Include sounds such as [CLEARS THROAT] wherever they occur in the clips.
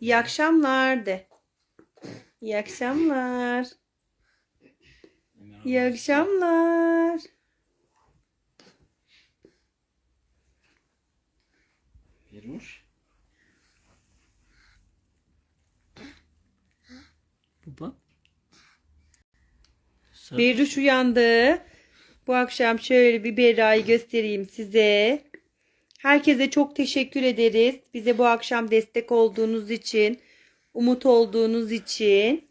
İyi akşamlar de. İyi akşamlar. İyi akşamlar. Vermiş. Baba. Berruş uyandı. Bu akşam şöyle bir Berra'yı göstereyim size. Herkese çok teşekkür ederiz. Bize bu akşam destek olduğunuz için, umut olduğunuz için.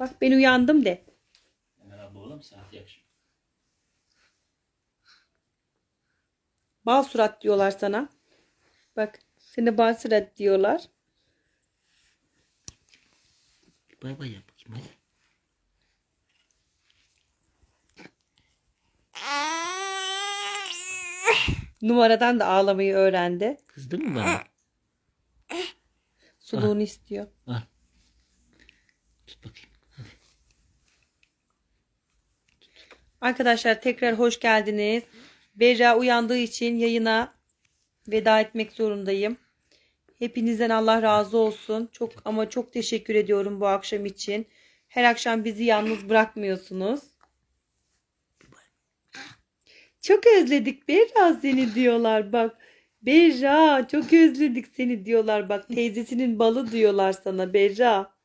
Bak ben uyandım de. Ömer abla oğlum saat yakışım. Bal surat diyorlar sana. Bak seni bal surat diyorlar. Bay bay yap bakayım hadi. Numaradan da ağlamayı öğrendi. Kızdın mı bana? Suluğunu istiyor. Al. Tut bakayım. Arkadaşlar tekrar hoş geldiniz. Berra uyandığı için yayına veda etmek zorundayım. Hepinizden Allah razı olsun. Çok ama çok teşekkür ediyorum bu akşam için. Her akşam bizi yalnız bırakmıyorsunuz. Çok özledik Berra seni diyorlar bak. Berra çok özledik seni diyorlar bak. Teyzesinin balı diyorlar sana Berra.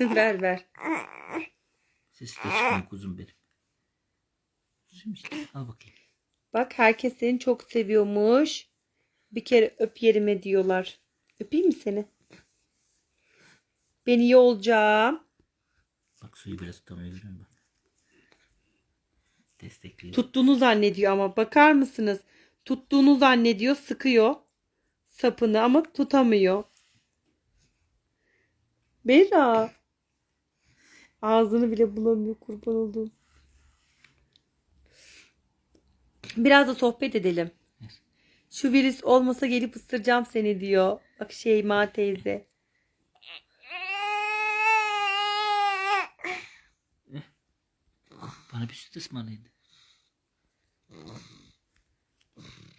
[LAUGHS] ver ver. Ses kuzum benim. Kuzum işte al bakayım. Bak herkes seni çok seviyormuş. Bir kere öp yerime diyorlar. Öpeyim mi seni? Ben iyi olacağım. Bak suyu biraz tutamıyor görüyor musun? Destekliyor. Tuttuğunu zannediyor ama bakar mısınız? Tuttuğunu zannediyor, sıkıyor sapını ama tutamıyor. Bera. Ağzını bile bulamıyor kurban olduğum. Biraz da sohbet edelim. Şu virüs olmasa gelip ısıracağım seni diyor. Bak Şeyma teyze. Bana bir süt ısmarlayın.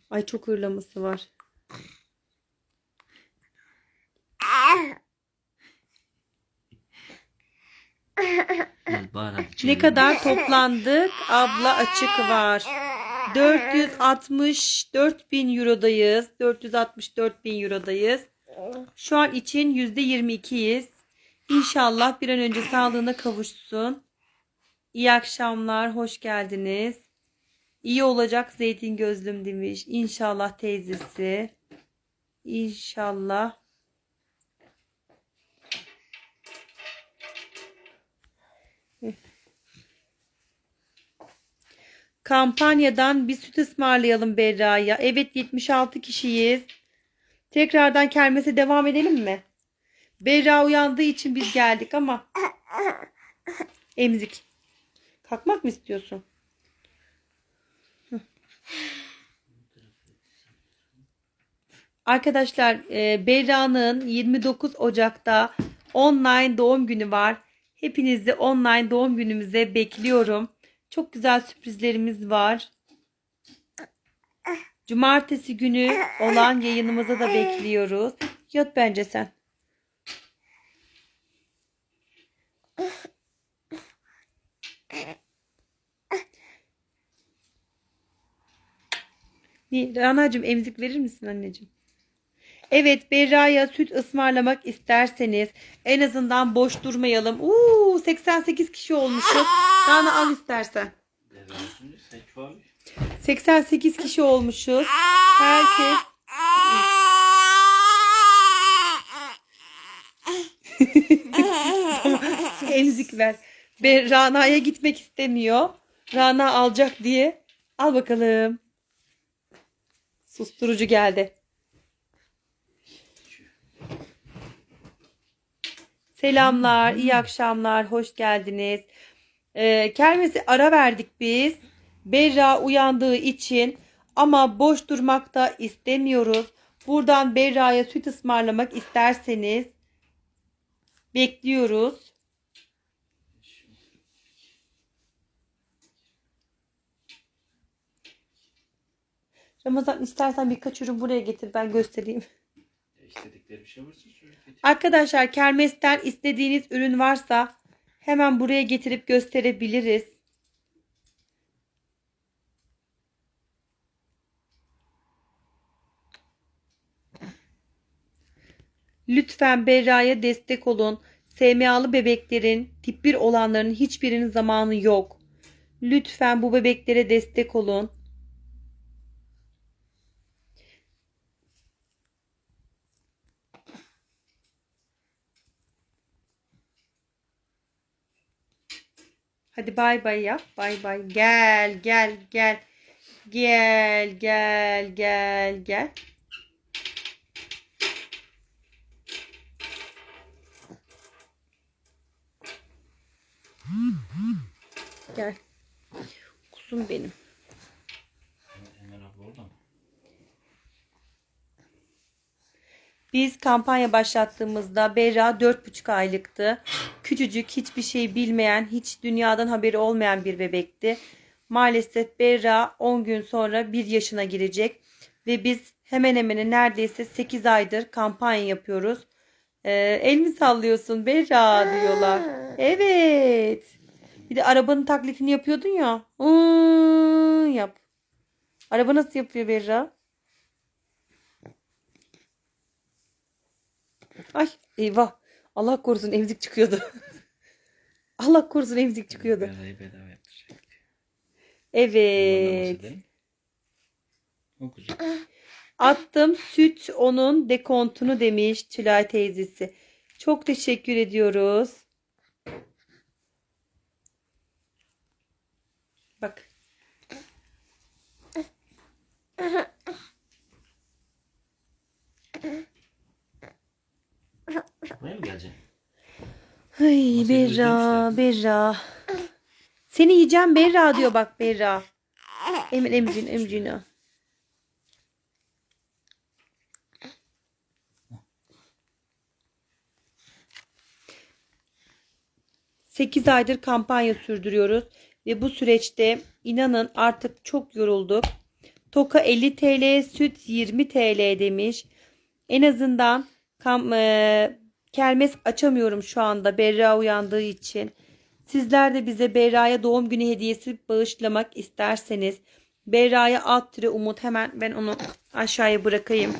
Ay çok hırlaması var. Ne kadar toplandık? Abla açık var. 464 bin eurodayız. 464 bin eurodayız. Şu an için %22'yiz. İnşallah bir an önce sağlığına kavuşsun. İyi akşamlar, hoş geldiniz. İyi olacak zeytin gözlüm demiş. İnşallah teyzesi. İnşallah. Kampanyadan bir süt ısmarlayalım Berra'ya. Evet 76 kişiyiz. Tekrardan kermese devam edelim mi? Berra uyandığı için biz geldik ama. [LAUGHS] Emzik. Kalkmak mı istiyorsun? Arkadaşlar e, Berra'nın 29 Ocak'ta online doğum günü var. Hepinizi online doğum günümüze bekliyorum. Çok güzel sürprizlerimiz var. Cumartesi günü olan yayınımıza da bekliyoruz. Yat bence sen. Rana'cığım emzik verir misin anneciğim? Evet Berra'ya süt ısmarlamak isterseniz en azından boş durmayalım. Uuu 88 kişi olmuşuz. Rana al istersen. 88 kişi olmuşuz. Herkes [LAUGHS] emzik ver. Ve Rana'ya gitmek istemiyor. Rana alacak diye. Al bakalım. Susturucu geldi. Selamlar, iyi akşamlar, hoş geldiniz. Ee, kermesi ara verdik biz. Berra uyandığı için Ama boş durmak da istemiyoruz. Buradan Berra'ya süt ısmarlamak isterseniz bekliyoruz. Ramazan istersen birkaç ürün buraya getir ben göstereyim. İstedikleri bir şey varsa söyle. Arkadaşlar kermesten istediğiniz ürün varsa hemen buraya getirip gösterebiliriz. Lütfen Berra'ya destek olun. SMA'lı bebeklerin, tip 1 olanların hiçbirinin zamanı yok. Lütfen bu bebeklere destek olun. Hadi bay bay yap. Bay bay. Gel gel gel. Gel gel gel gel. Gel. Kuzum benim. Hemen abla orada mı? Biz kampanya başlattığımızda Berra 4,5 aylıktı. Küçücük, hiçbir şey bilmeyen, hiç dünyadan haberi olmayan bir bebekti. Maalesef Berra 10 gün sonra 1 yaşına girecek. Ve biz hemen hemen neredeyse 8 aydır kampanya yapıyoruz. Ee, el mi sallıyorsun Berra diyorlar. Evet. Bir de arabanın taklitini yapıyordun ya. Hmm, yap. Araba nasıl yapıyor Berra? Ay eyvah. Allah korusun emzik çıkıyordu. [LAUGHS] Allah korusun emzik çıkıyordu. Bedava yaptıracak. Evet. [CLEARS THROAT] Attım süt onun dekontunu demiş Tülay teyzesi. Çok teşekkür ediyoruz. Bak. [CLEARS THROAT] Buraya mı geleceksin? Ay Ama seni Berra, özlemişler. Berra. Seni yiyeceğim Berra diyor bak Berra. Emin emcin emcina. Sekiz aydır kampanya sürdürüyoruz ve bu süreçte inanın artık çok yorulduk. Toka 50 TL, süt 20 TL demiş. En azından kam, e, kermes açamıyorum şu anda Berra uyandığı için. Sizler de bize Berra'ya doğum günü hediyesi bağışlamak isterseniz Berra'ya alt tire umut hemen ben onu aşağıya bırakayım.